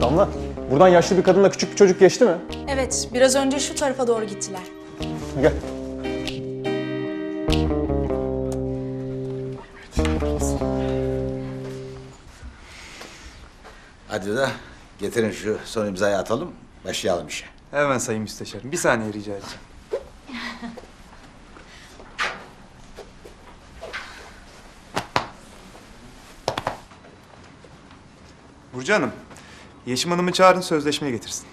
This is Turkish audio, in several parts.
Damla, buradan yaşlı bir kadınla küçük bir çocuk geçti mi? Evet, biraz önce şu tarafa doğru gittiler. Gel. Hadi da getirin şu son imzayı atalım, başlayalım işe. Hemen Sayın Müsteşarım, bir saniye rica edeceğim. Burcu Hanım, Yeşim Hanım'ı çağırın sözleşmeyi getirsin.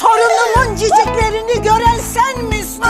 Torunumun ciciklerini gören sen misin?